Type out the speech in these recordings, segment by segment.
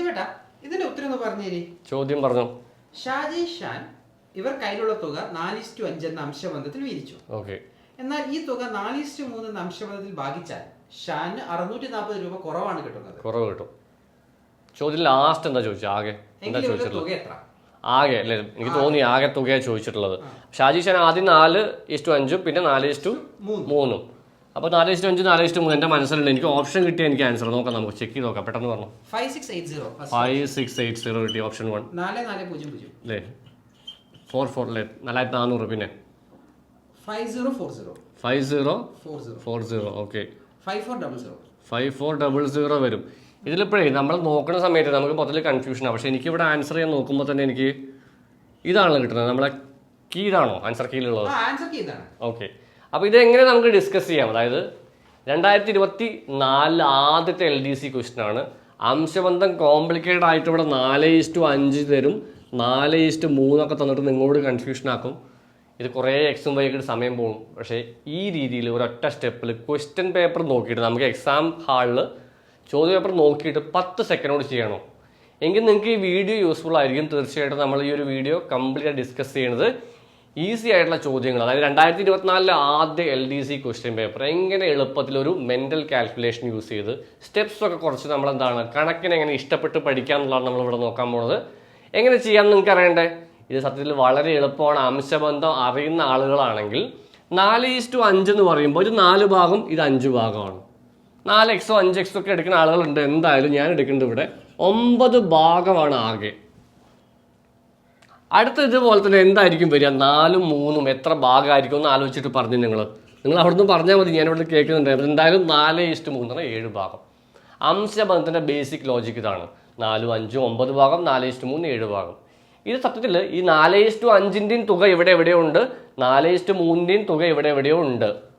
സത്യവേട്ട ഇതിന്റെ ഉത്തരം ഒന്ന് പറഞ്ഞേരി. ചോദ്യം പറഞ്ഞു. ഷാജി ഷാൻ ഇവർ കയ്യിലുള്ള തുക നാലിസ്റ്റു അഞ്ച് എന്ന അംശബന്ധത്തിൽ വീതിച്ചു ഓക്കെ. എന്നാൽ ഈ തുക നാലിസ്റ്റു മൂന്ന് എന്ന അംശബന്ധത്തിൽ ഭാഗിച്ചാൽ ഷാന് അറുന്നൂറ്റി നാൽപ്പത് രൂപ കുറവാണ് കിട്ടുന്നത്. കുറവ് കിട്ടും. ചോദ്യം ലാസ്റ്റ് എന്താ ചോദിച്ചത് ആകെ എന്താ എങ്കിൽ ഇവരുടെ ചോദിച്ചിട്ടുള്ളത്? തുക എത്ര? ആകെ അല്ലേ? എനിക്ക് തോന്നി ആകെ. തുകയാണ് ചോദിച്ചിട്ടുള്ളത്. ഷാജി ഷാൻ ആദ്യം നാല് ഇഷ്ടു അഞ്ചും പിന്നെ നാല് ഇഷ്ടു മൂന്ന്. മൂന്നും. അപ്പോൾ നാല് ഇഷ്ടം അഞ്ച് നാല് ഇഷ്ടം മൂന്ന്. എന്റെ മനസ്സിലുണ്ട്. എനിക്ക് ഓപ്ഷൻ കിട്ടിയ എനിക്ക് ആൻസർ നോക്കാം നമുക്ക് ചെക്ക് ചെയ്ത് നോക്കാം. പെട്ടെന്ന് പറഞ്ഞു. Five six eight zero five six eight zero കിട്ടി ഓപ്ഷൻ വൺ നാല് നാല് പൂജ്യം പൂജ്യം. അല്ലേ ഫോർ ഫോർ അല്ലേ നാലായിരത്തി നാനൂറ് പിന്നെ. Five zero four zero five zero four zero four zero okay five four double zero five four double zero വരും. ഇതിലിപ്പോഴേ നമ്മൾ നോക്കുന്ന സമയത്ത് നമുക്ക് മൊത്തത്തിൽ കൺഫ്യൂഷനാണ് പക്ഷേ എനിക്ക് ഇവിടെ ആൻസർ ചെയ്യാൻ നോക്കുമ്പോൾ തന്നെ എനിക്ക് ഇതാണല്ലോ കിട്ടുന്നത്. നമ്മളെ കീ ഇതാണോ ആൻസർ കീയിലുള്ളത് ഓക്കെ അപ്പോൾ ഇതെങ്ങനെ നമുക്ക് ഡിസ്കസ് ചെയ്യാം? അതായത് രണ്ടായിരത്തി ഇരുപത്തി നാലിൽ ആദ്യത്തെ എൽ ഡി സി ക്വസ്റ്റനാണ് അംശബന്ധം കോംപ്ലിക്കേറ്റഡ് ആയിട്ട് ഇവിടെ നാല് ഈസ്റ്റു അഞ്ച് തരും. നാല് ഈസ്റ്റു മൂന്നൊക്കെ തന്നിട്ട് നിങ്ങളോട് കൺഫ്യൂഷൻ ആക്കും. ഇത് കുറേ എക്സും വൈകിട്ട് സമയം പോകും. പക്ഷേ ഈ രീതിയിൽ ഒരൊറ്റ സ്റ്റെപ്പിൽ ക്വസ്റ്റ്യൻ പേപ്പർ നോക്കിയിട്ട് നമുക്ക് എക്സാം ഹാളിൽ ചോദ്യ പേപ്പർ നോക്കിയിട്ട് പത്ത് സെക്കൻഡോട് ചെയ്യണോ. എങ്കിൽ നിങ്ങൾക്ക് ഈ വീഡിയോ യൂസ്ഫുൾ ആയിരിക്കും. തീർച്ചയായിട്ടും നമ്മൾ ഈ ഒരു വീഡിയോ കംപ്ലീറ്റ് ഡിസ്കസ് ചെയ്യുന്നത്. ഈസി ആയിട്ടുള്ള ചോദ്യങ്ങൾ. അതായത് രണ്ടായിരത്തി ഇരുപത്തിനാലിലെ ആദ്യ L D C question paper എങ്ങനെ എളുപ്പത്തിൽ ഒരു മെന്റൽ കാൽക്കുലേഷൻ യൂസ് ചെയ്ത് സ്റ്റെപ്സ് ഒക്കെ കുറച്ച് നമ്മൾ എന്താണ് കണക്കിനെ എങ്ങനെ ഇഷ്ടപ്പെട്ട് പഠിക്കുക എന്നുള്ളതാണ് നമ്മൾ ഇവിടെ നോക്കാൻ പോകുന്നത് എങ്ങനെ ചെയ്യാൻ നിങ്ങൾക്ക് അറിയണ്ടേ? ഇത് സത്യത്തിൽ വളരെ എളുപ്പമാണ്. അംശബന്ധം അറിയുന്ന ആളുകളാണെങ്കിൽ നാല് ഈസ്റ്റു അഞ്ച് എന്ന് പറയുമ്പോൾ ഒരു നാല് ഭാഗം ഇത് അഞ്ച് ഭാഗമാണ്. നാല് എക്സോ അഞ്ച് എക്സോ ഒക്കെ എടുക്കുന്ന ആളുകളുണ്ട്. എന്തായാലും ഞാൻ എടുക്കുന്നത് ഇവിടെ ഒമ്പത് ഭാഗമാണ് ആകെ. അടുത്ത ഇതുപോലെ തന്നെ എന്തായിരിക്കും വരിക? നാലും മൂന്നും എത്ര ഭാഗമായിരിക്കും എന്ന് ആലോചിച്ചിട്ട് പറഞ്ഞു നിങ്ങൾ നിങ്ങൾ അവിടുന്ന് പറഞ്ഞാൽ മതി ഞാൻ ഇവിടെ കേൾക്കുന്നുണ്ട് എന്തായാലും നാല് ഇഷ്ടം മൂന്നാണ് ഏഴ് ഭാഗം. അംശബന്ധത്തിന്റെ ബേസിക് ലോജിക് ഇതാണ്. നാലും അഞ്ചും ഒമ്പത് ഭാഗം നാല് ഇഷ്ടം മൂന്ന് ഏഴ് ഭാഗം. ഇത് സത്യത്തിൽ ഈ നാല് ഇഷ്ടു അഞ്ചിന്റെയും തുക ഇവിടെ എവിടെയോ ഉണ്ട് നാല് ഇഷ്ടു മൂന്നിന്റെയും തുക ഇവിടെ എവിടെയോ ഉണ്ട്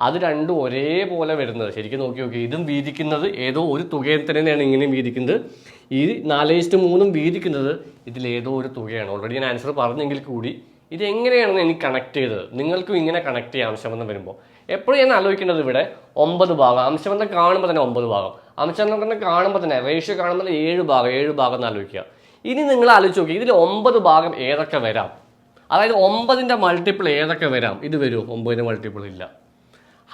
അത് രണ്ടും ഒരേപോലെ വരുന്നത്. ശരിക്കും നോക്കി നോക്കി. ഇതും വീതിക്കുന്നത് ഏതോ ഒരു തുകയിൽ തന്നെയാണ് ഇങ്ങനെയും വീതിക്കുന്നത്. ഈ നാല് ഇഷ്ടു മൂന്നും വീതിക്കുന്നത് ഇതിലേതോ ഒരു തുകയാണ്. ഓൾറെഡി ഞാൻ ആൻസർ പറഞ്ഞെങ്കിൽ കൂടി ഇത് എങ്ങനെയാണെന്ന് എനിക്ക് കണക്ട് ചെയ്തത്? നിങ്ങൾക്കും ഇങ്ങനെ കണക്ട് ചെയ്യാം അംശബന്ധം വരുമ്പോൾ. എപ്പോഴും ഞാൻ ആലോചിക്കേണ്ടത് ഇവിടെ ഒമ്പത് ഭാഗം. അംശബന്ധം കാണുമ്പോൾ തന്നെ ഒമ്പത് ഭാഗം. അംശബന്ധം കാണുമ്പോൾ തന്നെ റേഷ്യോ കാണുമ്പോൾ ഏഴ് ഭാഗം ഏഴ് ഭാഗം എന്ന് ആലോചിക്കുക. ഇനി നിങ്ങൾ ആലോചിച്ച് നോക്കി ഇതിൽ ഒമ്പത് ഭാഗം ഏതൊക്കെ വരാം? അതായത് ഒമ്പതിന്റെ മൾട്ടിപ്പിൾ ഏതൊക്കെ വരാം? ഇത് വരുമോ ഒമ്പതിന്റെ മൾട്ടിപ്പിൾ ഇല്ല.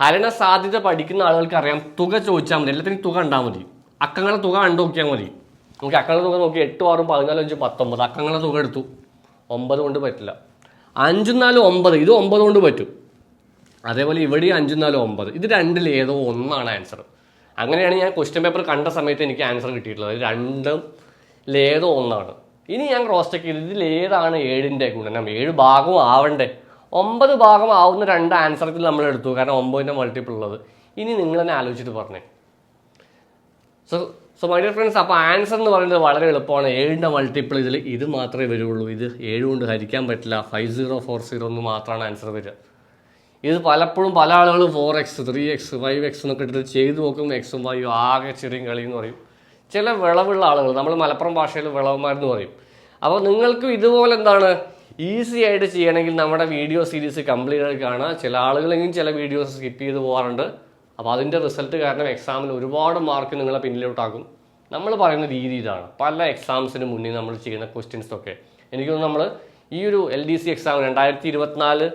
ഹരണ സാധ്യത പഠിക്കുന്ന ആളുകൾക്ക് അറിയാം. തുക ചോദിച്ചാൽ മതി. എല്ലാത്തിനും തുക കണ്ടാൽ മതി. അക്കങ്ങളെ തുക കണ്ടു നോക്കിയാൽ മതി. നമുക്ക് അക്കങ്ങളെ തുക നോക്കി എട്ട് ആറും പതിനാലും അഞ്ചും പത്തൊമ്പത്. അക്കങ്ങളെ തുക എടുത്തു. ഒമ്പത് കൊണ്ട് പറ്റില്ല. അഞ്ചും നാലും ഒമ്പത്. ഇത് ഒമ്പത് കൊണ്ട് പറ്റും. അതേപോലെ ഇവിടെയും അഞ്ചും നാലും ഒമ്പത്. ഇത് രണ്ടിൽ ഏതോ ഒന്നാണ് ആൻസർ അങ്ങനെയാണ് ഞാൻ ക്വസ്റ്റ്യൻ പേപ്പർ കണ്ട സമയത്ത് എനിക്ക് ആൻസർ കിട്ടിയിട്ടുള്ളത്. രണ്ടും ഏതോ ഒന്നാണ്. ഇനി ഞാൻ ക്രോസ് ചെക്ക് ചെയ്ത് ഇതിൽ ഏതാണ് ഏഴിന്റെ ഗുണനം? ഏഴ് ഭാഗവും ആവണ്ടേ? ഒമ്പത് ഭാഗം ആവുന്ന രണ്ട് ആൻസറിൽ നമ്മൾ എടുത്തു. കാരണം ഒമ്പതിന്റെ മൾട്ടിപ്പിൾ ഉള്ളത്. ഇനി നിങ്ങൾ തന്നെ ആലോചിച്ചിട്ട് പറഞ്ഞേ. So so my dear friends അപ്പോൾ ആൻസർ എന്ന് പറയുന്നത് വളരെ എളുപ്പമാണ്. ഏഴിന്റെ മൾട്ടിപ്പിൾ ഇതിൽ ഇത് മാത്രമേ വരുള്ളൂ. ഇത് ഏഴ് കൊണ്ട് ഹരിക്കാൻ പറ്റില്ല. ഫൈവ് സീറോ ഫോർ സീറോ എന്ന് മാത്രമാണ് ആൻസർ വരിക. ഇത് പലപ്പോഴും പല ആളുകളും four x three x five x എന്നൊക്കെ എടുത്ത് ചെയ്ത് നോക്കും. എക്സും വൈ ആകെ ചെറിയ കളി എന്ന് പറയും. ചില വിളവുള്ള ആളുകൾ നമ്മൾ മലപ്പുറം ഭാഷയിൽ വിളവന്മാരെന്ന് പറയും. അപ്പോൾ നിങ്ങൾക്കും ഇതുപോലെ എന്താണ്? ഈസി ആയിട്ട് ചെയ്യണമെങ്കിൽ നമ്മുടെ വീഡിയോ സീരീസ് കംപ്ലീറ്റ് ആയിട്ട് കാണുക. ചില ആളുകളെങ്കിലും ചില വീഡിയോസ് സ്കിപ്പ് ചെയ്ത് പോകാറുണ്ട്. അപ്പോൾ അതിന്റെ റിസൾട്ട് കാരണം എക്സാമിൽ ഒരുപാട് മാർക്ക് നിങ്ങളെ പിന്നിലോട്ടാക്കും. നമ്മൾ പറയുന്ന രീതി ഇതാണ്. പല എക്സാംസിന് മുന്നേ നമ്മൾ ചെയ്യുന്ന ക്വസ്റ്റ്യൻസൊക്കെ എനിക്കൊന്ന് നമ്മൾ ഈ ഒരു എൽ ഡി സി എക്സാം രണ്ടായിരത്തി ഇരുപത്തിനാല്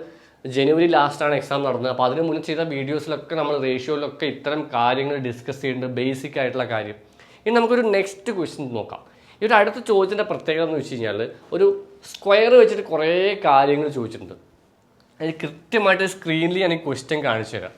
ജനുവരി ലാസ്റ്റാണ് എക്സാം നടന്നത്. അപ്പോൾ അതിന് മുന്നേ ചെയ്ത വീഡിയോസിലൊക്കെ നമ്മൾ റേഷ്യോയിലൊക്കെ ഇത്തരം കാര്യങ്ങൾ ഡിസ്കസ് ചെയ്യേണ്ടത് ബേസിക് ആയിട്ടുള്ള കാര്യം. ഇനി നമുക്കൊരു നെക്സ്റ്റ് ക്വസ്റ്റ്യൻ നോക്കാം. ഒരു അടുത്ത ചോദ്യത്തിന്റെ പ്രത്യേകത എന്ന് വെച്ച് കഴിഞ്ഞാൽ ഒരു സ്ക്വയർ വെച്ചിട്ട് കുറേ കാര്യങ്ങൾ ചോദിച്ചിട്ടുണ്ട്. അതിന് കൃത്യമായിട്ട് സ്ക്രീനിൽ ഞാൻ ഈ ക്വസ്റ്റ്യൻ കാണിച്ചു തരാം.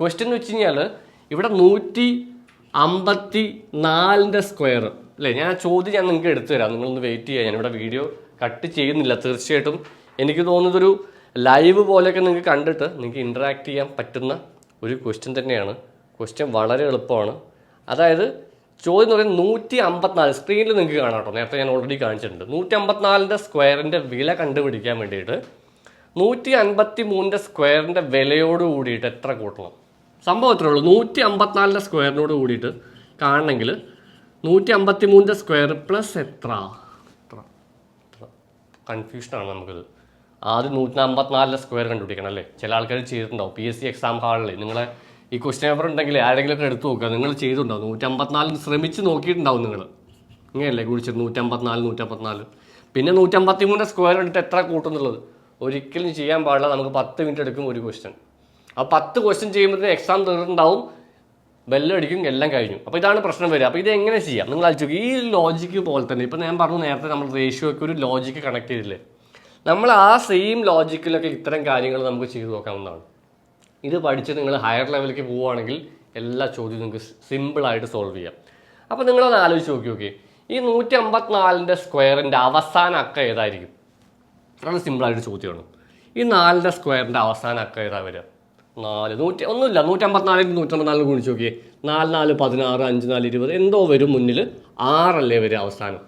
ക്വസ്റ്റ്യൻ എന്ന് വെച്ച് കഴിഞ്ഞാൽ ഇവിടെ നൂറ്റി അമ്പത്തി നാലിന്റെ സ്ക്വയർ അല്ലേ? ഞാൻ ആ ചോദ്യം ഞാൻ നിങ്ങൾക്ക് എടുത്തു തരാം. നിങ്ങളൊന്ന് വെയിറ്റ് ചെയ്യുക. ഞാനിവിടെ വീഡിയോ കട്ട് ചെയ്യുന്നില്ല. തീർച്ചയായിട്ടും എനിക്ക് തോന്നുന്നതൊരു ലൈവ് പോലെയൊക്കെ നിങ്ങൾക്ക് കണ്ടിട്ട് നിങ്ങൾക്ക് ഇന്ററാക്ട് ചെയ്യാൻ പറ്റുന്ന ഒരു ക്വസ്റ്റ്യൻ തന്നെയാണ്. ക്വസ്റ്റ്യൻ വളരെ എളുപ്പമാണ്. അതായത് ചോദ്യം എന്ന് പറയുന്നത് നൂറ്റി അമ്പത്തിനാല് സ്ക്രീനിൽ നിങ്ങൾക്ക് കാണാം കേട്ടോ. നേരത്തെ ഞാൻ ഓൾറെഡി കാണിച്ചിട്ടുണ്ട്. നൂറ്റി അമ്പത്തിനാലിന്റെ സ്ക്വയറിന്റെ വില കണ്ടുപിടിക്കാൻ വേണ്ടിയിട്ട് നൂറ്റി അൻപത്തി മൂന്നിന്റെ സ്ക്വയറിന്റെ വിലയോട് കൂടിയിട്ട് എത്ര കൂട്ടണം? സംഭവം ഇത്രേ ഉള്ളൂ. നൂറ്റി അമ്പത്തിനാലിന്റെ സ്ക്വയറിനോട് കൂടിയിട്ട് കാണണമെങ്കിൽ നൂറ്റി അമ്പത്തി മൂന്നിന്റെ സ്ക്വയർ പ്ലസ് എത്ര? എത്ര കൺഫ്യൂഷനാണ് നമുക്കിത്. ആദ്യം നൂറ്റി അമ്പത്തിനാലിലെ സ്ക്വയർ കണ്ടുപിടിക്കണം അല്ലേ? ചില ആൾക്കാർ ചെയ്തിട്ടുണ്ടാവും. പി എസ് സി എക്സാം ഹാളിൽ നിങ്ങളെ ഈ ക്വസ്റ്റ്യൻ പേപ്പർ ഉണ്ടെങ്കിൽ ആരെങ്കിലുമൊക്കെ എടുത്തു നോക്കുക നിങ്ങൾ ചെയ്തിട്ടുണ്ടാവും നൂറ്റി അമ്പത്തിനാലിന് ശ്രമിച്ച് നോക്കിയിട്ടുണ്ടാവും നിങ്ങൾ. ഇങ്ങനെയല്ലേ കുഴിച്ചത്? നൂറ്റമ്പത്തിനാല് നൂറ്റമ്പത്തിനാല്. പിന്നെ നൂറ്റമ്പത്തി മൂന്ന് സ്ക്വയർ എടുത്ത് എത്ര കൂട്ടുന്നുള്ളത്? ഒരിക്കലും ചെയ്യാൻ പാടില്ല. നമുക്ക് പത്ത് മിനിറ്റ് എടുക്കും ഒരു ക്വസ്റ്റ്യൻ ആ പത്ത് ക്വസ്റ്റ്യൻ ചെയ്യുമ്പോൾ എക്സാം തീർന്നിട്ടുണ്ടാവും. ബെല്ലടിക്കും എല്ലാം കഴിഞ്ഞു. അപ്പോൾ ഇതാണ് പ്രശ്നം വരിക. അപ്പോൾ ഇത് എങ്ങനെ ചെയ്യാം? നിങ്ങൾ അയച്ചു ഈ ലോജിക്ക് പോലെ തന്നെ ഇപ്പോൾ ഞാൻ പറഞ്ഞു നേരത്തെ നമ്മൾ റേഷ്യോയ്ക്ക് ഒരു ലോജിക്ക് കണക്ട് ചെയ്തില്ലേ? നമ്മൾ ആ സെയിം ലോജിക്കിലൊക്കെ ഇത്തരം കാര്യങ്ങൾ നമുക്ക് ചെയ്തു നോക്കാവുന്നതാണ്. ഇത് പഠിച്ച് നിങ്ങൾ ഹയർ ലെവലിലേക്ക് പോവുകയാണെങ്കിൽ എല്ലാ ചോദ്യവും നിങ്ങൾക്ക് സിമ്പിളായിട്ട് സോൾവ് ചെയ്യാം. അപ്പോൾ നിങ്ങളത് ആലോചിച്ച് നോക്കി നോക്കി. ഈ നൂറ്റി അമ്പത്തിനാലിന്റെ സ്ക്വയറിന്റെ അവസാന അക്ക ഏതായിരിക്കും? അതാണ് സിമ്പിളായിട്ട് ചോദ്യമാണ്. ഈ നാലിന്റെ സ്ക്വയറിന്റെ അവസാന അക്ക ഏതാ വരിക? നാല്. നൂറ്റി ഒന്നുമില്ല. നൂറ്റമ്പത്തിനാലിന് നൂറ്റമ്പത്തിനാലിന് ഗുണിച്ച് നോക്കിയേ. നാല് നാല് പതിനാറ് അഞ്ച് നാല് ഇരുപത് എന്തോ വരും മുന്നിൽ ആറല്ലേ വരും അവസാനം?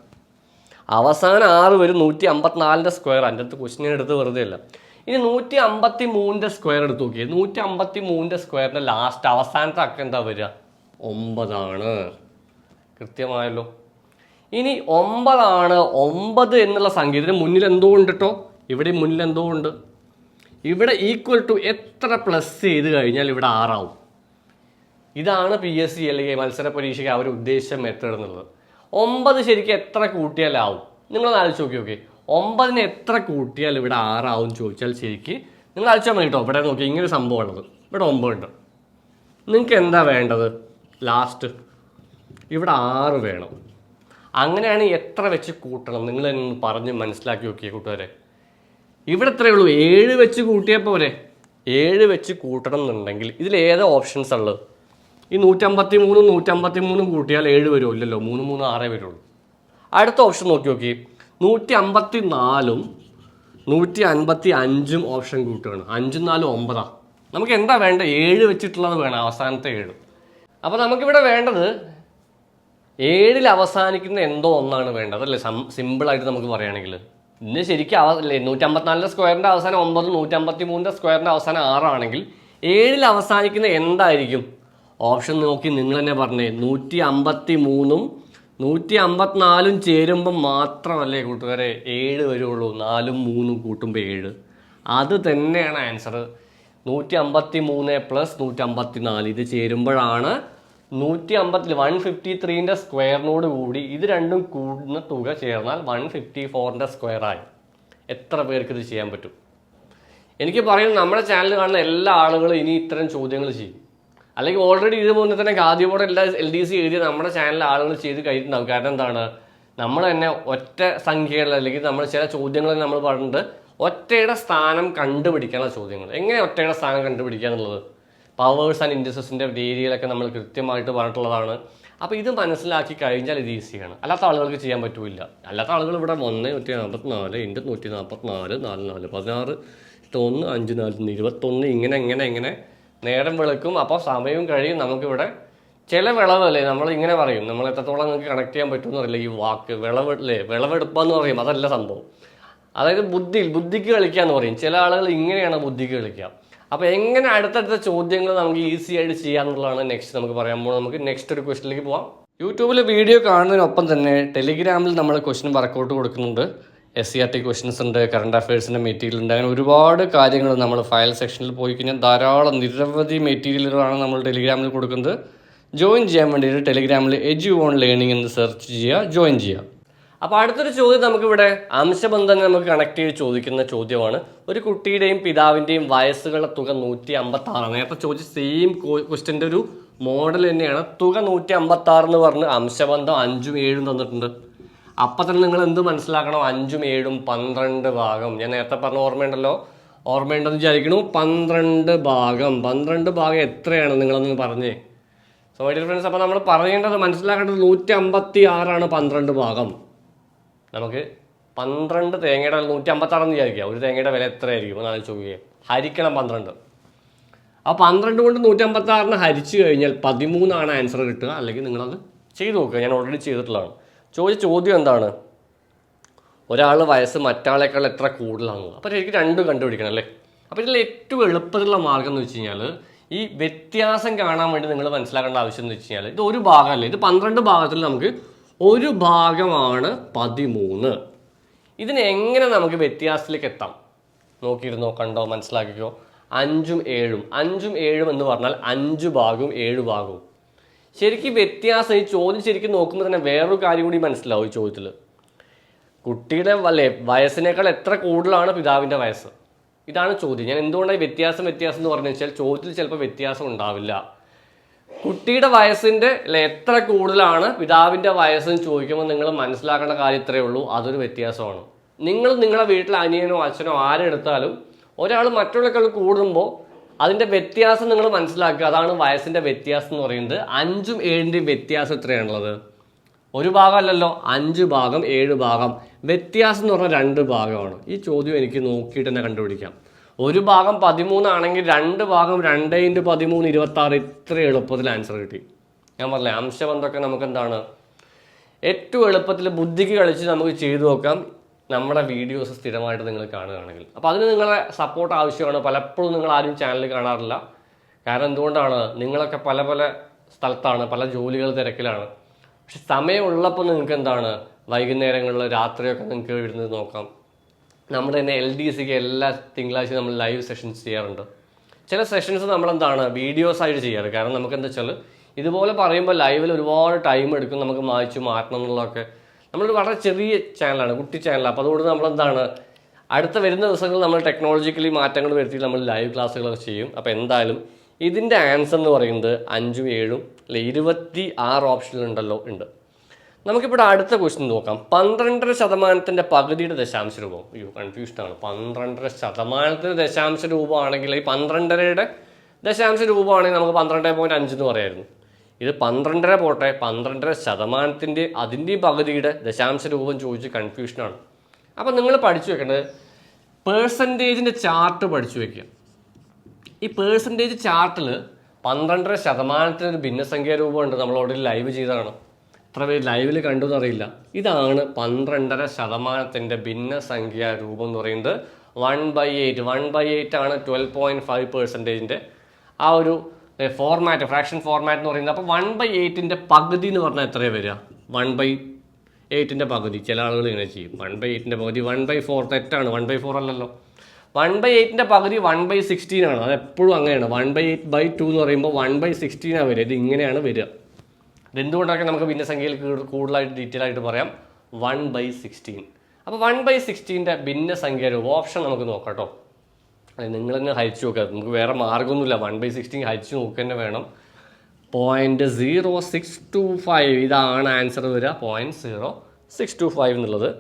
അവസാനം ആറ് വരും നൂറ്റി അമ്പത്തിനാലിന്റെ സ്ക്വയർ അതിന്റെ അടുത്ത് ക്വസ്റ്റിനെടുത്ത് എടുത്ത് വെറുതെ അല്ല. ഇനി നൂറ്റി അമ്പത്തി മൂന്നിന്റെ സ്ക്വയർ എടുത്ത് നോക്കിയത് നൂറ്റി അമ്പത്തി മൂന്നിന്റെ സ്ക്വയറിന്റെ ലാസ്റ്റ് അവസാനത്തെ അക്കം എന്താ വരിക? ഒമ്പതാണ്. കൃത്യമായല്ലോ. ഇനി ഒമ്പതാണ്. ഒമ്പത് എന്നുള്ള സംഖ്യ. ഇതിന് മുന്നിൽ എന്തോ ഉണ്ട് കേട്ടോ ഇവിടെ മുന്നിൽ എന്തോ ഉണ്ട്. ഇവിടെ ഈക്വൽ ടു എത്ര പ്ലസ് ചെയ്ത് കഴിഞ്ഞാൽ ഇവിടെ ആറാവും. ഇതാണ് പി എസ് സി അല്ലെങ്കിൽ മത്സര പരീക്ഷയ്ക്ക് അവർ ഉദ്ദേശിച്ച മെത്തേഡ് എന്നുള്ളത് ഒമ്പത് ശരിക്കും എത്ര കൂട്ടിയാലാവും? നിങ്ങളൊന്ന് ആലോചിച്ച് നോക്കി നോക്കി ഒമ്പതിന് എത്ര കൂട്ടിയാൽ ഇവിടെ ആറാവും ചോദിച്ചാൽ ശരിക്ക് നിങ്ങൾ അയച്ചാൽ മതി കേട്ടോ. ഇവിടെ നോക്കി ഇങ്ങനെ സംഭവം സംഭവമുള്ളത് ഇവിടെ ഒമ്പതുണ്ട്. നിങ്ങൾക്ക് എന്താ വേണ്ടത്? ലാസ്റ്റ് ഇവിടെ ആറ് വേണം. അങ്ങനെയാണ് എത്ര വെച്ച് കൂട്ടണം? നിങ്ങൾ പറഞ്ഞ് മനസ്സിലാക്കി നോക്കിയേ കൂട്ടുകാരെ. ഇവിടെ എത്രയേ ഉള്ളൂ. ഏഴ് വെച്ച് കൂട്ടിയാൽ പോരെ. ഏഴ് വെച്ച് കൂട്ടണം എന്നുണ്ടെങ്കിൽ ഇതിൽ ഏതാ ഓപ്ഷൻസ് ഉള്ളത്? ഈ നൂറ്റമ്പത്തി മൂന്നും നൂറ്റമ്പത്തി മൂന്നും കൂട്ടിയാൽ ഏഴ് വരുമോ? ഇല്ലല്ലോ. മൂന്ന് മൂന്ന് ആറേ വരുള്ളൂ. അടുത്ത ഓപ്ഷൻ നോക്കി നോക്കി. നൂറ്റി അമ്പത്തി നാലും നൂറ്റി അൻപത്തി അഞ്ചും ഓപ്ഷൻ കൂട്ടുകയാണ് അഞ്ചും നാലും ഒമ്പതാ. നമുക്ക് എന്താ വേണ്ട ഏഴ് വെച്ചിട്ടുള്ളത് വേണം അവസാനത്തെ ഏഴ്. അപ്പോൾ നമുക്കിവിടെ വേണ്ടത് ഏഴിൽ അവസാനിക്കുന്ന എന്തോ ഒന്നാണ് വേണ്ടത് അല്ലേ? സിമ്പിളായിട്ട് നമുക്ക് പറയുകയാണെങ്കിൽ. ഇന്ന് ശരിക്കും അവ നൂറ്റമ്പത്തിനാലിന്റെ സ്ക്വയറിന്റെ അവസാനം ഒമ്പത് നൂറ്റമ്പത്തി മൂന്നിന്റെ സ്ക്വയറിന്റെ അവസാനം ആറാണെങ്കിൽ ഏഴിൽ അവസാനിക്കുന്ന എന്തായിരിക്കും? ഓപ്ഷൻ നോക്കി നിങ്ങൾ തന്നെ പറഞ്ഞേ. നൂറ്റി അമ്പത്തി മൂന്നും നൂറ്റി അമ്പത്തിനാലും ചേരുമ്പം മാത്രമല്ലേ കൂട്ടുകാരെ? ഏഴ് വരുള്ളൂ നാലും മൂന്നും കൂട്ടുമ്പോൾ ഏഴ്. അത് തന്നെയാണ് ആൻസർ നൂറ്റി അമ്പത്തി മൂന്ന് പ്ലസ് നൂറ്റി അമ്പത്തി നാല് ഇത് ചേരുമ്പോഴാണ് നൂറ്റി അമ്പത്തി വൺ ഫിഫ്റ്റി ത്രീന്റെ സ്ക്വയറിനോട് കൂടി ഇത് രണ്ടും കൂടുന്ന തുക ചേർന്നാൽ വൺ ഫിഫ്റ്റി ഫോറിന്റെ സ്ക്വയറായി. എത്ര പേർക്ക് ഇത് ചെയ്യാൻ പറ്റും? എനിക്ക് പറയുന്നത് നമ്മുടെ ചാനൽ കാണുന്ന എല്ലാ ആളുകളും ഇനി ഇത്തരം ചോദ്യങ്ങൾ ചെയ്യും. അല്ലെങ്കിൽ ഓൾറെഡി ഇത് മുന്നേ തന്നെ ഖാദിയോടെ എല്ലാ എൽ ഡി സി എഴുതി നമ്മുടെ ചാനലിൽ ആളുകൾ ചെയ്ത് കഴിഞ്ഞിട്ടുണ്ടാവും. കാരണം എന്താണ്? നമ്മൾ തന്നെ ഒറ്റ സംഖ്യകൾ അല്ലെങ്കിൽ നമ്മൾ ചില ചോദ്യങ്ങൾ നമ്മൾ പറഞ്ഞിട്ട് ഒറ്റയുടെ സ്ഥാനം കണ്ടുപിടിക്കാനുള്ള ചോദ്യങ്ങൾ. എങ്ങനെ ഒറ്റയുടെ സ്ഥാനം കണ്ടുപിടിക്കുക എന്നുള്ളത്? പവേഴ്സ് ആൻഡ് ഇൻഡസസിന്റെ രീതിയിലൊക്കെ നമ്മൾ കൃത്യമായിട്ട് പറഞ്ഞിട്ടുള്ളതാണ്. അപ്പോൾ ഇത് മനസ്സിലാക്കി കഴിഞ്ഞാൽ ഇത് ഈസിയാണ് അല്ലാത്ത ആളുകൾക്ക് ചെയ്യാൻ പറ്റില്ല. അല്ലാത്ത ആളുകൾ ഇവിടെ ഒന്ന് നൂറ്റി നാൽപ്പത്തിനാല് ഇന്റു നൂറ്റി നാൽപ്പത്തിനാല് നാല് നാല് പതിനാറ് ഒന്ന് അഞ്ച് നാല് ഇരുപത്തൊന്ന് ഇങ്ങനെ ഇങ്ങനെ ഇങ്ങനെ നേരം വെളുക്കും അപ്പോൾ സമയവും കഴിയും. നമുക്കിവിടെ ചില വിളവല്ലേ നമ്മൾ ഇങ്ങനെ പറയും. നമ്മൾ എത്രത്തോളം നിങ്ങൾക്ക് കണക്ട് ചെയ്യാൻ പറ്റുമെന്ന് അറിയില്ല. ഈ വാക്ക് വിളവ് അല്ലേ വിളവെടുപ്പെന്ന് പറയും. അതല്ല സംഭവം. അതായത് ബുദ്ധിയിൽ ബുദ്ധിക്ക് കളിക്കാന്ന് പറയും. ചില ആളുകൾ ഇങ്ങനെയാണ് ബുദ്ധിക്ക് കളിക്കുക. അപ്പോൾ എങ്ങനെ അടുത്തടുത്ത ചോദ്യങ്ങൾ നമുക്ക് ഈസി ആയിട്ട് ചെയ്യാന്നുള്ളതാണ് നെക്സ്റ്റ് നമുക്ക് പറയാൻ പോകുന്നത്. നമുക്ക് നെക്സ്റ്റ് ഒരു ക്വസ്റ്റിലേക്ക് പോവാം. യൂട്യൂബിൽ വീഡിയോ കാണുന്നതിനൊപ്പം തന്നെ ടെലിഗ്രാമിൽ നമ്മൾ ക്വസ്റ്റ്യൻ വർക്കൗട്ട് കൊടുക്കുന്നുണ്ട്. S C R T questions ഉണ്ട് കറണ്ട് അഫയേഴ്സിന്റെ മെറ്റീരിയൽ ഉണ്ട്. അങ്ങനെ ഒരുപാട് കാര്യങ്ങൾ നമ്മൾ ഫയൽ സെക്ഷനിൽ പോയി കഴിഞ്ഞാൽ ധാരാളം നിരവധി മെറ്റീരിയലുകളാണ് നമ്മൾ ടെലിഗ്രാമിൽ കൊടുക്കുന്നത്. ജോയിൻ ചെയ്യാൻ വേണ്ടിയിട്ട് ടെലിഗ്രാമിൽ എജു ഓൺ ലേണിംഗ് എന്ന് സെർച്ച് ചെയ്യുക ജോയിൻ ചെയ്യുക. അപ്പോൾ അടുത്തൊരു ചോദ്യം നമുക്കിവിടെ അംശബന്ധം നമുക്ക് കണക്ട് ചെയ്ത് ചോദിക്കുന്ന ചോദ്യമാണ്. ഒരു കുട്ടിയുടെയും പിതാവിന്റെയും വയസ്സുകളുടെ തുക നൂറ്റി അമ്പത്താറാണ് നേരത്തെ ചോദിച്ച സെയിം ക്വസ്റ്റ്യന്റെ ഒരു മോഡൽ തന്നെയാണ്. തുക നൂറ്റി അമ്പത്തി ആറ് എന്ന് പറഞ്ഞ് അംശബന്ധം അഞ്ചും ഏഴും തന്നിട്ടുണ്ട്. അപ്പം തന്നെ നിങ്ങൾ എന്ത് മനസ്സിലാക്കണം? അഞ്ചും ഏഴും പന്ത്രണ്ട് ഭാഗം. ഞാൻ നേരത്തെ പറഞ്ഞ ഓർമ്മയുണ്ടല്ലോ? ഓർമ്മയുണ്ടെന്ന് വിചാരിക്കണു പന്ത്രണ്ട് ഭാഗം. പന്ത്രണ്ട് ഭാഗം എത്രയാണ് നിങ്ങളൊന്ന് പറഞ്ഞേ? സോ ഡിയർ ഫ്രണ്ട്സ് അപ്പോൾ നമ്മൾ പറയേണ്ടത് മനസ്സിലാക്കേണ്ടത് നൂറ്റി അമ്പത്തി ആറാണ് പന്ത്രണ്ട് ഭാഗം. നമുക്ക് പന്ത്രണ്ട് തേങ്ങയുടെ നൂറ്റി അമ്പത്താറെന്ന് വിചാരിക്കുക. ഒരു തേങ്ങയുടെ വില എത്രയായിരിക്കും? എന്ന് ആലോചിച്ച് നോക്കിയേ. ഹരിക്കണം പന്ത്രണ്ട്. ആ പന്ത്രണ്ട് കൊണ്ട് നൂറ്റി അമ്പത്താറിന് ഹരിച്ചു കഴിഞ്ഞാൽ പതിമൂന്നാണ് ആൻസർ കിട്ടുക. അല്ലെങ്കിൽ നിങ്ങളത് ചെയ്തു നോക്കുക. ഞാൻ ഓൾറെഡി ചെയ്തിട്ടുള്ളതാണ്. ചോദിച്ച ചോദ്യം എന്താണ്? ഒരാൾ വയസ്സ് മറ്റാളേക്കാൾ എത്ര കൂടുതലാണ് അപ്പോൾ ശരിക്കും രണ്ടും കണ്ടുപിടിക്കണം അല്ലേ? അപ്പോൾ ഇതിൽ ഏറ്റവും എളുപ്പത്തിലുള്ള മാർഗം എന്ന് വെച്ച് കഴിഞ്ഞാൽ ഈ വ്യത്യാസം കാണാൻ വേണ്ടി നിങ്ങൾ മനസ്സിലാക്കേണ്ട ആവശ്യം എന്ന് വെച്ച് കഴിഞ്ഞാൽ ഇത് ഒരു ഭാഗമല്ല. ഇത് പന്ത്രണ്ട് ഭാഗത്തിൽ നമുക്ക് ഒരു ഭാഗമാണ് പതിമൂന്ന്. ഇതിന് എങ്ങനെ നമുക്ക് വ്യത്യാസത്തിലേക്ക് എത്താം? നോക്കിയിരുന്നോ കണ്ടോ മനസ്സിലാക്കിക്കോ? അഞ്ചും ഏഴും. അഞ്ചും ഏഴും എന്ന് പറഞ്ഞാൽ അഞ്ച് ഭാഗവും ഏഴ് ഭാഗവും. ശരിക്കും വ്യത്യാസം ഈ ചോദ്യം ശരിക്കും നോക്കുമ്പോൾ തന്നെ വേറൊരു കാര്യം കൂടി മനസ്സിലാവും ഈ ചോദ്യത്തിൽ കുട്ടിയുടെ അല്ലേ വയസ്സിനേക്കാൾ എത്ര കൂടുതലാണ് പിതാവിന്റെ വയസ്സ്? ഇതാണ് ചോദ്യം. ഞാൻ എന്തുകൊണ്ടാണ് വ്യത്യാസം വ്യത്യാസം എന്ന് പറഞ്ഞു വെച്ചാൽ ചോദ്യത്തിൽ ചിലപ്പോൾ വ്യത്യാസം ഉണ്ടാവില്ല. കുട്ടിയുടെ വയസ്സിന്റെ അല്ലെ എത്ര കൂടുതലാണ് പിതാവിന്റെ വയസ്സെന്ന് ചോദിക്കുമ്പോൾ നിങ്ങൾ മനസ്സിലാക്കേണ്ട കാര്യം ഇത്രയേ ഉള്ളൂ. അതൊരു വ്യത്യാസമാണ്. നിങ്ങൾ നിങ്ങളുടെ വീട്ടിൽ അനിയനോ അച്ഛനോ ആരെടുത്താലും ഒരാൾ മറ്റുള്ളവരെക്കാൾ കൂടുമ്പോൾ അതിന്റെ വ്യത്യാസം നിങ്ങൾ മനസ്സിലാക്കുക. അതാണ് വയസ്സിന്റെ വ്യത്യാസം എന്ന് പറയുന്നത്. അഞ്ചും ഏഴിന്റെയും വ്യത്യാസം എത്രയാണുള്ളത്? ഒരു ഭാഗമല്ലല്ലോ. അഞ്ച് ഭാഗം ഏഴ് ഭാഗം. വ്യത്യാസം എന്ന് പറഞ്ഞാൽ രണ്ട് ഭാഗമാണ്. ഈ ചോദ്യം എനിക്ക് നോക്കിയിട്ട് തന്നെ കണ്ടുപിടിക്കാം. ഒരു ഭാഗം പതിമൂന്നാണെങ്കിൽ രണ്ട് ഭാഗം രണ്ട് ഇന്റു പതിമൂന്ന് ഇരുപത്തി ആറ് ഇത്ര എളുപ്പത്തിൽ ആൻസർ കിട്ടി. ഞാൻ പറഞ്ഞില്ലേ അംശബന്ധമൊക്കെ നമുക്ക് എന്താണ്? ഏറ്റവും എളുപ്പത്തിൽ ബുദ്ധിക്ക് കളിച്ച് നമുക്ക് ചെയ്തു നോക്കാം. നമ്മുടെ വീഡിയോസ് സ്ഥിരമായിട്ട് നിങ്ങൾ കാണുകയാണെങ്കിൽ. അപ്പോൾ അതിന് നിങ്ങളെ സപ്പോർട്ട് ആവശ്യമാണ്. പലപ്പോഴും നിങ്ങൾ ആരും ചാനൽ കാണാറില്ല. കാരണം എന്തുകൊണ്ടാണ്? നിങ്ങളൊക്കെ പല പല സ്ഥലത്താണ് പല ജോലികൾ തിരക്കിലാണ്. പക്ഷെ സമയമുള്ളപ്പോൾ നിങ്ങൾക്ക് എന്താണ്? വൈകുന്നേരങ്ങളിൽ രാത്രിയൊക്കെ നിങ്ങൾക്ക് ഇരുന്ന് നോക്കാം. നമ്മുടെ തന്നെ എൽ ഡി സിക്ക് എല്ലാ തിങ്കളാഴ്ച നമ്മൾ ലൈവ് സെഷൻസ് ചെയ്യാറുണ്ട്. ചില സെഷൻസ് നമ്മളെന്താണ്? വീഡിയോസ് ആയിട്ട് ചെയ്യാറ്. കാരണം നമുക്ക് എന്താ വെച്ചാൽ ഇതുപോലെ പറയുമ്പോൾ ലൈവിൽ ഒരുപാട് ടൈം എടുക്കും. നമുക്ക് മായ്ച്ചു മാറ്റണം എന്നുള്ളതൊക്കെ നമ്മളൊരു വളരെ ചെറിയ ചാനലാണ് കുട്ടി ചാനലാണ് അപ്പോൾ അതുകൊണ്ട് നമ്മളെന്താണ് അടുത്ത വരുന്ന ദിവസങ്ങളിൽ നമ്മൾ ടെക്നോളജിക്കലി മാറ്റങ്ങൾ വരുത്തി നമ്മൾ ലൈവ് ക്ലാസ്സുകളൊക്കെ ചെയ്യും. അപ്പോൾ എന്തായാലും ഇതിന്റെ ആൻസർ എന്ന് പറയുന്നത് അഞ്ചും ഏഴും അല്ലെ ഇരുപത്തി ആറ് ഓപ്ഷനിലുണ്ടല്ലോ ഉണ്ട്. നമുക്കിപ്പോൾ അടുത്ത ക്വസ്റ്റ്യൻ നോക്കാം. പന്ത്രണ്ടര ശതമാനത്തിന്റെ പകുതിയുടെ ദശാംശ രൂപം. അയ്യോ കൺഫ്യൂഷൻ ആണ്. പന്ത്രണ്ടര ശതമാനത്തിന് ദശാംശ രൂപമാണെങ്കിൽ ഈ പന്ത്രണ്ടരയുടെ ദശാംശ രൂപമാണെങ്കിൽ നമുക്ക് പന്ത്രണ്ട് പോയിന്റ് അഞ്ച് എന്ന് പറയായിരുന്നു. ഇത് പന്ത്രണ്ടര പോട്ടെ പന്ത്രണ്ടര ശതമാനത്തിന്റെ അതിന്റെ പകുതിയുടെ ദശാംശ രൂപം ചോദിച്ച് കൺഫ്യൂഷനാണ് അപ്പം നിങ്ങൾ പഠിച്ചു വെക്കേണ്ടത് പേഴ്സന്റേജിന്റെ ചാർട്ട് പഠിച്ചു വെക്കുക. ഈ പേഴ്സന്റേജ് ചാർട്ടിൽ പന്ത്രണ്ടര ശതമാനത്തിന് ഒരു ഭിന്നസംഖ്യാ രൂപമുണ്ട് നമ്മൾ അവിടെ ലൈവ് ചെയ്തതാണ്. എത്ര പേര് ലൈവിൽ കണ്ടു എന്നറിയില്ല ഇതാണ് പന്ത്രണ്ടര ശതമാനത്തിന്റെ ഭിന്നസംഖ്യാ രൂപം എന്ന് പറയുന്നത് one by eight one by eight ആണ് ട്വൽവ് പോയിന്റ് ഫൈവ് പെർസെന്റേജിന്റെ ആ ഒരു ഫോർമാറ്റ് ഫ്രാക്ഷൻ ഫോർമാറ്റ് എന്ന് പറയുന്നത്. അപ്പോൾ വൺ ബൈ എയ്റ്റിന്റെ പകുതി എന്ന് പറഞ്ഞാൽ എത്രയാണ് വരിക? വൺ ബൈ എയ്റ്റിന്റെ പകുതി. ചില ആളുകൾ ഇങ്ങനെ ചെയ്യും. വൺ ബൈ എയ്റ്റിന്റെ പകുതി വൺ ബൈ ഫോർ തെറ്റാണ്. വൺ ബൈ ഫോർ അല്ലല്ലോ. വൺ ബൈ എയ്റ്റിന്റെ പകുതി വൺ ബൈ സിക്സ്റ്റീൻ ആണ്. അത് എപ്പോഴും അങ്ങനെയാണ്. One by eight by two എന്ന് പറയുമ്പോൾ വൺ ബൈ സിക്സ്റ്റീൻ ആണ് വരിക. ഇത് ഇങ്ങനെയാണ് വരിക. ഇതെന്തുകൊണ്ടൊക്കെ നമുക്ക് ഭിന്നസംഖ്യയിൽ കൂടു- കൂടുതലായിട്ട് ഡീറ്റെയിൽ ആയിട്ട് പറയാം? വൺ ബൈ സിക്സ്റ്റീൻ അപ്പോൾ വൺ ബൈ സിക്സ്റ്റീന്റെ ഭിന്നസംഖ്യ രൂപ ഓപ്ഷൻ നമുക്ക് നോക്കാം കേട്ടോ. നിങ്ങൾ തന്നെ ഹരിച്ചു നോക്കുക നമുക്ക് വേറെ മാർഗമൊന്നുമില്ല വൺ ബൈ സിക്സ്റ്റീൻ ഹരിച്ചു നോക്കുക തന്നെ വേണം. Point zero six two five ഇതാണ് ആൻസർ വരിക. Point zero six two five എന്നുള്ളത്.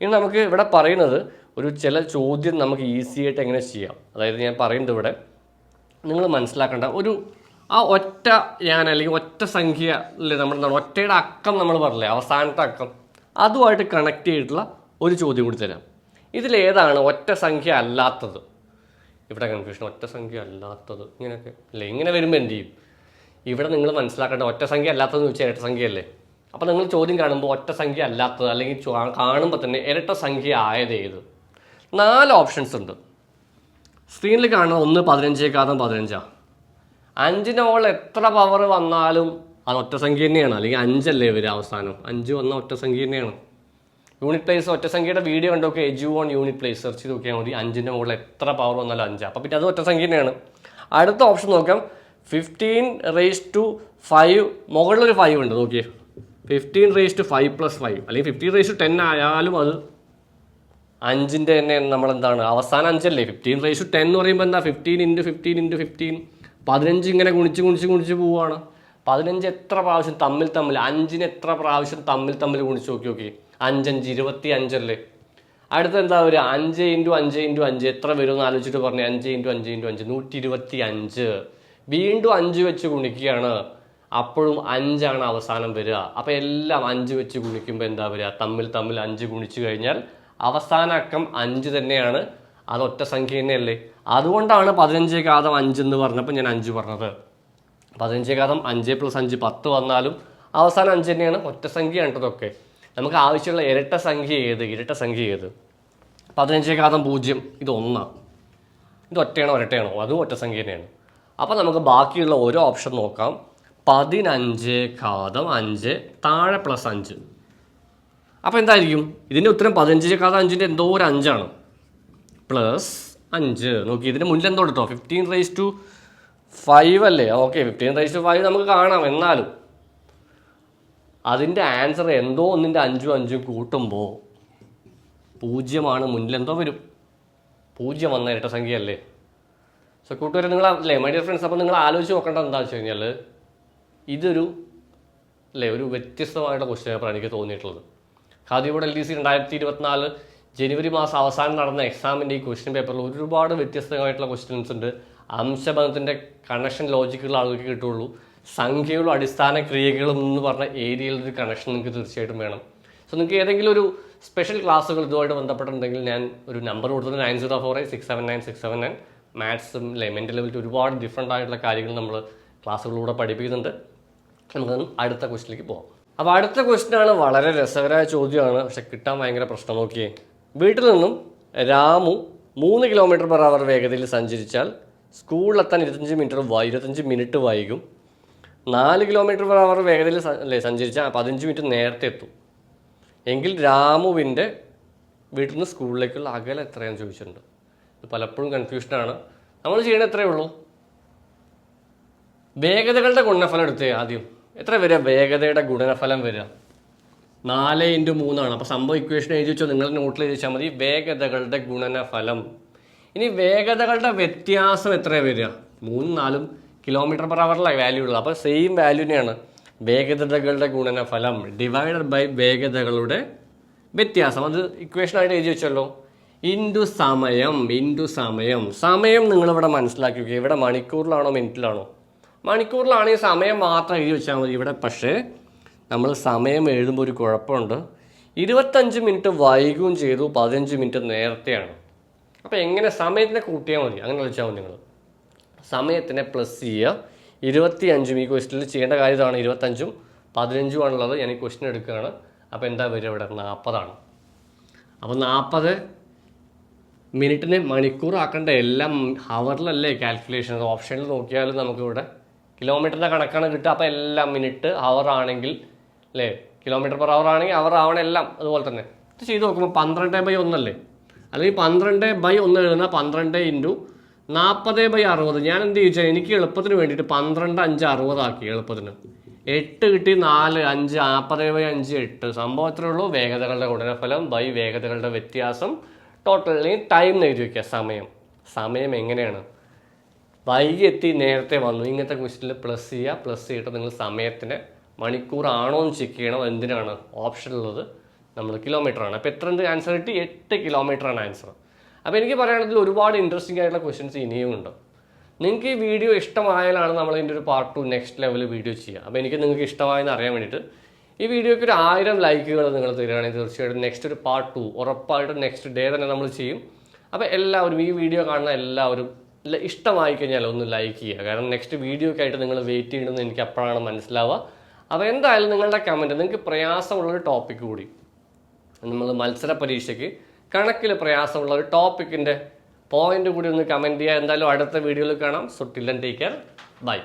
ഇനി നമുക്ക് ഇവിടെ പറയുന്നത് ഒരു ചില ചോദ്യം നമുക്ക് ഈസി ആയിട്ട് എങ്ങനെ ചെയ്യാം. അതായത് ഞാൻ പറയുന്നത് ഇവിടെ നിങ്ങൾ മനസ്സിലാക്കേണ്ട ഒരു ആ ഒറ്റ ഞാൻ അല്ലെങ്കിൽ ഒറ്റ സംഖ്യ അല്ലേ നമ്മൾ ഒറ്റയുടെ അക്കം നമ്മൾ പറഞ്ഞില്ലേ അവസാനത്തെ അക്കം. അതുമായിട്ട് കണക്ട് ചെയ്തിട്ടുള്ള ഒരു ചോദ്യം കൂടി തരാം. ഇതിലേതാണ് ഒറ്റ സംഖ്യ അല്ലാത്തത്. ഇവിടെ കൺഫ്യൂഷൻ ഒറ്റ സംഖ്യ അല്ലാത്തത്. ഇങ്ങനെയൊക്കെ. അല്ലേ? ഇങ്ങനെ വരുമ്പോൾ എന്ത് ചെയ്യും? ഇവിടെ നിങ്ങൾ മനസ്സിലാക്കേണ്ട ഒറ്റ സംഖ്യ അല്ലാത്തതെന്ന് വെച്ചാൽ ഇരട്ട സംഖ്യയല്ലേ? അപ്പോൾ നിങ്ങൾ ചോദ്യം കാണുമ്പോൾ ഒറ്റ സംഖ്യ അല്ലാത്തത് അല്ലെങ്കിൽ കാണുമ്പോൾ തന്നെ ഇരട്ട സംഖ്യ ആയത് ഏത്? നാല് ഓപ്ഷൻസ് ഉണ്ട്. സ്ക്രീനിൽ കാണുന്ന ഒന്ന് പതിനഞ്ചേക്കാതം പതിനഞ്ചാ. അഞ്ചിന് മുകളിൽ എത്ര പവർ വന്നാലും അത് ഒറ്റ സംഖ്യ തന്നെയാണ്. അല്ലെങ്കിൽ അഞ്ചല്ലേ വരിക അവസാനം. അഞ്ച് വന്ന ഒറ്റ സംഖ്യ തന്നെയാണ്. യൂണിറ്റ് പ്ലേസ് ഒറ്റ സംഖ്യയുടെ വീഡിയോ കണ്ടൊക്കെ edu on unit place search ചെയ്ത് നോക്കിയാൽ മതി. അഞ്ചിന്റെ മുകളിൽ എത്ര പവർ വന്നാലും അഞ്ച്. അപ്പോൾ പിന്നെ അത് ഒറ്റ സംഖ്യ തന്നെയാണ് അടുത്ത ഓപ്ഷൻ നോക്കാം. ഫിഫ്റ്റീൻ റേസ് ടു ഫൈവ് മുകളിലൊരു ഫൈവ് ഉണ്ട് നോക്കിയേ. Fifteen raise to five plus five അല്ലെങ്കിൽ ഫിഫ്റ്റീൻ റേസ് ടു ടെൻ ആയാലും അത് അഞ്ചിന്റെ തന്നെ നമ്മൾ എന്താണ് അവസാനം അഞ്ചല്ലേ? ഫിഫ്റ്റീൻ റേസ് ടു ടെൻ എന്ന് പറയുമ്പോൾ എന്താ? Fifteen into fifteen into fifteen പതിനഞ്ച് ഇങ്ങനെ ഗുണിച്ച് ഗുണിച്ച് ഗുണിച്ച് പോവുകയാണ് പതിനഞ്ച് എത്ര പ്രാവശ്യം തമ്മിൽ തമ്മിൽ അഞ്ചിന് എത്ര പ്രാവശ്യം തമ്മിൽ തമ്മിൽ കുണിച്ച് നോക്കി നോക്കി അഞ്ചഞ്ച് ഇരുപത്തി അഞ്ചല്ലേ അടുത്ത എന്താ ഒരു അഞ്ച് ഇന്റു അഞ്ച് ഇന്റു അഞ്ച്? എത്ര വരും എന്ന് ആലോചിച്ചിട്ട് പറഞ്ഞു. അഞ്ച് ഇന്റു അഞ്ച് ഇന്റു അഞ്ച് നൂറ്റി ഇരുപത്തി അഞ്ച് വീണ്ടും അഞ്ച് വെച്ച് ഗുണിക്കുകയാണ്. അപ്പോഴും അഞ്ചാണ് അവസാനം വരിക. അപ്പോൾ എല്ലാം അഞ്ച് വെച്ച് ഗുണിക്കുമ്പോൾ എന്താ വരിക? തമ്മിൽ തമ്മിൽ അഞ്ച് ഗുണിച്ചു കഴിഞ്ഞാൽ അവസാന അക്കം അഞ്ച് തന്നെയാണ്. അത് ഒറ്റ സംഖ്യ തന്നെയല്ലേ? അതുകൊണ്ടാണ് പതിനഞ്ച് ഘാതം അഞ്ച് എന്ന് പറഞ്ഞപ്പോൾ ഞാൻ അഞ്ച് പറഞ്ഞത്. പതിനഞ്ച് ഘാതം അഞ്ച് പ്ലസ് അഞ്ച് പത്ത് വന്നാലും അവസാനം അഞ്ച് തന്നെയാണ്. ഒറ്റ സംഖ്യ ഇതൊക്കെ. നമുക്ക് ആവശ്യമുള്ള ഇരട്ട സംഖ്യ ഏത്? ഇരട്ട സംഖ്യ ഏത്? പതിനഞ്ച് ഘാതം പൂജ്യം ഇത് ഒന്നാണ് ഇത് ഒറ്റയാണോ ഒരട്ടയാണോ അതും ഒറ്റ സംഖ്യ തന്നെയാണ്. അപ്പോൾ നമുക്ക് ബാക്കിയുള്ള ഓരോ ഓപ്ഷൻ നോക്കാം. പതിനഞ്ച് ഘാതം അഞ്ച് താഴെ പ്ലസ് അഞ്ച്. അപ്പോൾ എന്തായിരിക്കും? ഇതിന്റെ ഉത്തരം പതിനഞ്ച് ഘാതം അഞ്ചിന്റെ എന്തോ ഒരു അഞ്ചാണ്. പ്ലസ് അഞ്ച്. നോക്കി ഇതിന് മുന്നിൽ എന്തോ കേട്ടോ ഫിഫ്റ്റീൻ റേസ് ടു ഫൈവ് അല്ലേ? Okay fifteen raise to five നമുക്ക് കാണാം എന്നാലും. അതിന്റെ ആൻസർ എന്തോ ഒന്നിന്റെ അഞ്ചും അഞ്ചും കൂട്ടുമ്പോൾ പൂജ്യമാണ് മുന്നിൽ എന്തോ വരും. പൂജ്യം വന്ന ഇരട്ട സംഖ്യയല്ലേ? സോ കൂട്ടുകാരെ നിങ്ങൾ അല്ലേ മൈ ഡിയർ ഫ്രണ്ട്സ് അപ്പോൾ നിങ്ങൾ ആലോചിച്ച് നോക്കേണ്ടത് എന്താ വെച്ച് കഴിഞ്ഞാൽ ഇതൊരു അല്ലേ ഒരു വ്യത്യസ്തമായിട്ടുള്ള ക്വസ്റ്റ്യൻ പേപ്പറാണ് എനിക്ക് തോന്നിയിട്ടുള്ളത്. ഖാദിബോർഡ് എൽ ഡി സി രണ്ടായിരത്തി ഇരുപത്തിനാല് ജനുവരി മാസം അവസാനം നടന്ന എക്സാമിന്റെ ഈ ക്വസ്റ്റ്യൻ പേപ്പറിൽ ഒരുപാട് വ്യത്യസ്തമായിട്ടുള്ള ക്വസ്റ്റ്യൻസ് ഉണ്ട്. അംശബന്ധത്തിന്റെ കണക്ഷൻ ലോജിക്കുള്ള ആളുകൾക്ക് കിട്ടുള്ളൂ സംഖ്യകളും അടിസ്ഥാന ക്രിയകളും എന്ന് പറഞ്ഞ ഏരിയയിൽ ഒരു കണക്ഷൻ നിങ്ങൾക്ക് തീർച്ചയായിട്ടും വേണം. സോ നിങ്ങൾക്ക് ഏതെങ്കിലും ഒരു സ്പെഷ്യൽ ക്ലാസ്സുകൾ ഇതുമായിട്ട് ബന്ധപ്പെട്ടിട്ടുണ്ടെങ്കിൽ ഞാൻ ഒരു നമ്പർ കൊടുത്തത് nine zero four eight six seven nine six seven nine മാത്സും ലെമെന്റ് ലെവലിൽ ഒരുപാട് ഡിഫറെന്റ് ആയിട്ടുള്ള കാര്യങ്ങൾ നമ്മൾ ക്ലാസ്സുകളിലൂടെ പഠിപ്പിക്കുന്നുണ്ട്. നമുക്ക് അടുത്ത ക്വസ്റ്റിലേക്ക് പോകാം അപ്പോൾ അടുത്ത ക്വസ്റ്റിനാണ് വളരെ രസകരമായ ചോദ്യമാണ്. പക്ഷെ കിട്ടാൻ ഭയങ്കര പ്രശ്നം നോക്കിയേ. വീട്ടിൽ നിന്നും രാമു മൂന്ന് കിലോമീറ്റർ പെർ അവർ വേഗതയിൽ സഞ്ചരിച്ചാൽ സ്കൂളിലെത്താൻ ഇരുപത്തഞ്ച് മിനിറ്റ് ഇരുപത്തഞ്ച് മിനിറ്റ് വൈകും. നാല് കിലോമീറ്റർ പെർ അവർ വേഗതയിൽ അല്ലേ സഞ്ചരിച്ചാൽ പതിനഞ്ച് മിനിറ്റ് നേരത്തെ എത്തും. എങ്കിൽ രാമുവിന്റെ വീട്ടിൽ നിന്ന് സ്കൂളിലേക്കുള്ള അകലം എത്രയാണെന്ന് ചോദിച്ചിട്ടുണ്ട്. ഇത് പലപ്പോഴും കൺഫ്യൂഷനാണ് നമ്മൾ ചെയ്യണത് എത്രയേ ഉള്ളൂ? വേഗതകളുടെ ഗുണഫലം എടുത്തേ ആദ്യം. എത്ര വരിക വേഗതയുടെ ഗുണഫലം വരിക നാല് ഇന്റു മൂന്നാണ്. അപ്പോൾ സംഭവം ഇക്വേഷൻ എഴുതി വെച്ചോ? നിങ്ങൾ നോട്ടിൽ എഴുതി വെച്ചാൽ മതി. വേഗതകളുടെ ഗുണനഫലം. ഇനി വേഗതകളുടെ വ്യത്യാസം എത്ര വരിക മൂന്നും നാലും കിലോമീറ്റർ പെർ അവറിലെ വാല്യൂ ഉള്ളത്. അപ്പോൾ സെയിം വാല്യൂ തന്നെയാണ് വേഗതകളുടെ ഗുണനഫലം ഡിവൈഡഡ് ബൈ വേഗതകളുടെ വ്യത്യാസം. അത് ഇക്വേഷനായിട്ട് എഴുതി വെച്ചല്ലോ. ഇന്റു സമയം ഇന്റു സമയം. സമയം നിങ്ങളിവിടെ മനസ്സിലാക്കി വയ്ക്കുക ഇവിടെ മണിക്കൂറിലാണോ മിനിറ്റിലാണോ മണിക്കൂറിലാണെങ്കിൽ സമയം മാത്രം എഴുതി വെച്ചാൽ മതി ഇവിടെ. പക്ഷേ നമ്മൾ സമയം എഴുതുമ്പോൾ ഒരു കുഴപ്പമുണ്ട്. ഇരുപത്തഞ്ച് മിനിറ്റ് വൈകുകയും ചെയ്തു. പതിനഞ്ച് മിനിറ്റ് നേരത്തെയാണ്. അപ്പോൾ എങ്ങനെ സമയത്തിനെ കൂട്ടിയാൽ മതി? അങ്ങനെ വിളിച്ചാൽ മതി നിങ്ങൾ സമയത്തിനെ പ്ലസ് ചെയ്യുക. ഇരുപത്തി അഞ്ചും ഈ ക്വസ്റ്റിൽ ചെയ്യേണ്ട കാര്യം ഇരുപത്തഞ്ചും പതിനഞ്ചും ആണുള്ളത്. ഞാൻ ഈ ക്വസ്റ്റ്യൻ എടുക്കുകയാണ്. അപ്പോൾ എന്താ വരിക ഇവിടെ? നാൽപ്പതാണ് അപ്പോൾ നാൽപ്പത് മിനിറ്റിനെ മണിക്കൂറാക്കേണ്ട എല്ലാം ഹവറിലല്ലേ കാൽക്കുലേഷൻ ഓപ്ഷനിൽ നോക്കിയാൽ നമുക്കിവിടെ കിലോമീറ്ററിന്റെ കണക്കാണ് കിട്ടുക. അപ്പോൾ എല്ലാം മിനിറ്റ് ഹവർ ആണെങ്കിൽ അല്ലേ? കിലോമീറ്റർ പെർ ഹവർ ആണെങ്കിൽ അവർ ആവണം എല്ലാം അതുപോലെ തന്നെ. ഇത് ചെയ്ത് നോക്കുമ്പോൾ പന്ത്രണ്ട് ബൈ ഒന്നല്ലേ? അല്ലെങ്കിൽ പന്ത്രണ്ട് ബൈ ഒന്ന് എഴുതുന്ന പന്ത്രണ്ട് ഇന്റു നാൽപ്പത് ബൈ അറുപത്. ഞാൻ എന്ത് ചോദിച്ചാൽ എനിക്ക് എളുപ്പത്തിന് വേണ്ടിയിട്ട് പന്ത്രണ്ട് അഞ്ച് അറുപതാക്കി എളുപ്പത്തിന്. എട്ട് കിട്ടി നാല് അഞ്ച് നാൽപ്പത് ബൈ അഞ്ച് എട്ട്. സംഭവം ഉള്ളൂ? വേഗതകളുടെ ഗുണനഫലം ബൈ വേഗതകളുടെ വ്യത്യാസം. അല്ലെങ്കിൽ ടൈം എഴുതി വയ്ക്കുക സമയം. സമയം എങ്ങനെയാണ്? വൈകി എത്തി നേരത്തെ വന്നു. ഇങ്ങനത്തെ ക്വസ്റ്റിൽ പ്ലസ് ചെയ്യുക പ്ലസ് ചെയ്തിട്ട് നിങ്ങൾ സമയത്തിന് മണിക്കൂറാണോ എന്ന് ചെക്ക് ചെയ്യണം. എന്തിനാണ്? ഓപ്ഷൻ ഉള്ളത്. നമ്മൾ കിലോമീറ്ററാണ് അപ്പോൾ എത്ര ആൻസർ കിട്ടി? എട്ട് കിലോമീറ്റർ ആണ് ആൻസർ അപ്പോൾ എനിക്ക് പറയുകയാണെങ്കിൽ ഒരുപാട് ഇൻട്രസ്റ്റിംഗ് ആയിട്ടുള്ള ക്വസ്റ്റ്യൻസ് ഇനിയും ഉണ്ട്. നിങ്ങൾക്ക് ഈ വീഡിയോ ഇഷ്ടമായാലാണ് നമ്മൾ ഇതിന്റെ ഒരു part two next level video ചെയ്യുക. അപ്പോൾ എനിക്ക് നിങ്ങൾക്ക് ഇഷ്ടമായെന്ന് അറിയാൻ വേണ്ടിയിട്ട് ഈ വീഡിയോയ്ക്ക് ഒരു ആയിരം ലൈക്കുകൾ നിങ്ങൾ തരികയാണെങ്കിൽ തീർച്ചയായിട്ടും നെക്സ്റ്റ് ഒരു പാർട്ട് ടു ഉറപ്പായിട്ടും നെക്സ്റ്റ് ഡേ തന്നെ നമ്മൾ ചെയ്യും. അപ്പോൾ എല്ലാവരും ഈ വീഡിയോ കാണുന്ന എല്ലാവരും ഇഷ്ടമായി കഴിഞ്ഞാൽ ഒന്ന് ലൈക്ക് ചെയ്യുക. കാരണം നെക്സ്റ്റ് വീഡിയോയ്ക്ക് ആയിട്ട് നിങ്ങൾ വെയിറ്റ് ചെയ്യണമെന്ന് എനിക്ക് അപ്പോഴാണ് മനസ്സിലാവുക. അപ്പോൾ എന്തായാലും നിങ്ങളുടെ കമന്റ് നിങ്ങൾക്ക് പ്രയാസമുള്ളൊരു ടോപ്പിക് കൂടി. നമ്മൾ മത്സര പരീക്ഷയ്ക്ക് കണക്കിൽ പ്രയാസമുള്ള ഒരു ടോപ്പിക്കിന്റെ പോയിന്റ് കൂടി ഒന്ന് കമന്റ് ചെയ്യുക എന്തായാലും അടുത്ത വീഡിയോയിൽ കാണാം. So take care bye